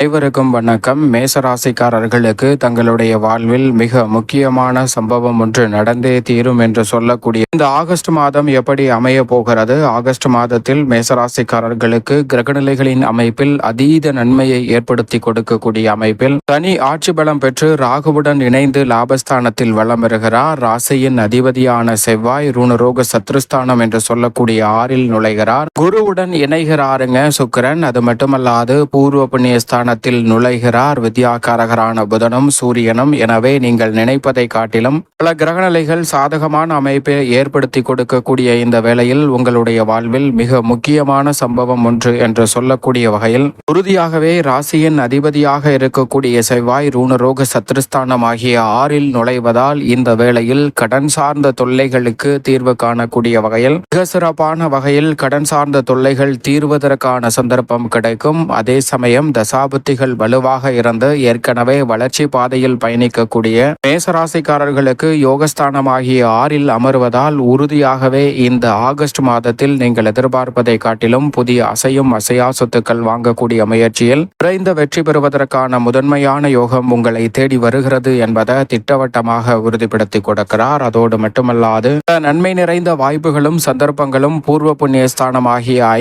அனைவருக்கும் வணக்கம். மேசராசிக்காரர்களுக்கு தங்களுடைய வாழ்வில் மிக முக்கியமான சம்பவம் ஒன்று நடந்தே தீரும் என்று சொல்லக்கூடிய இந்த ஆகஸ்ட் மாதம் எப்படி அமைய போகிறது? ஆகஸ்ட் மாதத்தில் மேசராசிக்காரர்களுக்கு கிரகநிலைகளின் அமைப்பில் அதீத நன்மையை ஏற்படுத்தி கொடுக்கக்கூடிய அமைப்பில் தனி ஆட்சி பலம் பெற்று ராகுவுடன் இணைந்து லாபஸ்தானத்தில் வலம் வருகிறார். ராசியின் அதிபதியான செவ்வாய் ரூணரோக சத்ருஸ்தானம் என்று சொல்லக்கூடிய ஆறில் நுழைகிறார். குருவுடன் இணைகிறாருங்க சுக்கிரன். அது மட்டுமல்லாது பூர்வ புண்ணியஸ்தான ஸ்தானத்தில் நுழைகிறார் வித்யாகாரகரான புதனும் சூரியனும். எனவே நீங்கள் நினைப்பதை காட்டிலும் பல கிரகநிலைகள் சாதகமான அமைப்பை ஏற்படுத்தி கொடுக்கக்கூடிய இந்த வேளையில் உங்களுடைய வாழ்வில் மிக முக்கியமான சம்பவம் ஒன்று என்று சொல்லக்கூடிய வகையில் உறுதியாகவே ராசியின் அதிபதியாக இருக்கக்கூடிய செவ்வாய் ரூணரோக சத்ருஸ்தானம் ஆகிய ஆறில் நுழைவதால் இந்த வேளையில் கடன் சார்ந்த தொல்லைகளுக்கு தீர்வு காணக்கூடிய வகையில் மிக சிறப்பான வகையில் கடன் சார்ந்த தொல்லைகள் தீர்வதற்கான சந்தர்ப்பம் கிடைக்கும். அதே சமயம் தசாபு உற்பத்திகள் வலுவாக இருந்து ஏற்கனவே வளர்ச்சி பாதையில் பயணிக்கக்கூடிய மேசராசிக்காரர்களுக்கு யோகஸ்தானமாகிய ஆறில் அமர்வதால் உறுதியாகவே இந்த ஆகஸ்ட் மாதத்தில் நீங்கள் எதிர்பார்ப்பதை காட்டிலும் புதிய அசையும் அசையா சொத்துக்கள் வாங்கக்கூடிய முயற்சியில் விரைந்த வெற்றி பெறுவதற்கான முதன்மையான யோகம் உங்களை தேடி வருகிறது என்பதை திட்டவட்டமாக உறுதிப்படுத்தி கொடுக்கிறார். அதோடு மட்டுமல்லாது நன்மை நிறைந்த வாய்ப்புகளும் சந்தர்ப்பங்களும் பூர்வ புண்ணிய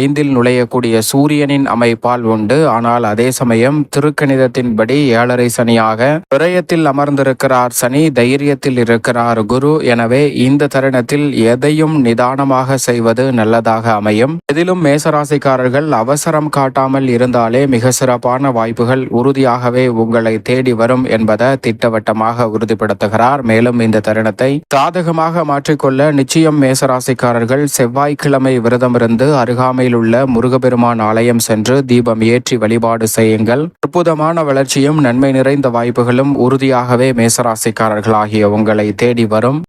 ஐந்தில் நுழையக்கூடிய சூரியனின் அமைப்பால் உண்டு. ஆனால் அதே சமயம் திருக்கணிதத்தின்படி ஏழரை சனியாக விரயத்தில் அமர்ந்திருக்கிறார் சனி தைரியத்தில் இருக்கிறார் குரு. எனவே இந்த தருணத்தில் எதையும் நிதானமாக செய்வது நல்லதாக அமையும். இதிலும் மேசராசிக்காரர்கள் அவசரம் காட்டாமல் இருந்தாலே மிக சிறப்பான வாய்ப்புகள் உறுதியாகவே உங்களை தேடி வரும் என்பதை திட்டவட்டமாக உறுதிப்படுத்துகிறார். மேலும் இந்த தருணத்தை சாதகமாக மாற்றிக்கொள்ள நிச்சயம் மேசராசிக்காரர்கள் செவ்வாய்க்கிழமை விரதமிருந்து அருகாமையில் உள்ள முருகப்பெருமான் ஆலயம் சென்று தீபம் ஏற்றி வழிபாடு செய்யுங்கள். அற்புதமான வளர்ச்சியும் நன்மை நிறைந்த வாய்ப்புகளும் உறுதியாகவே மேசராசிக்காரர்களாகிய உங்களை தேடி வரும்.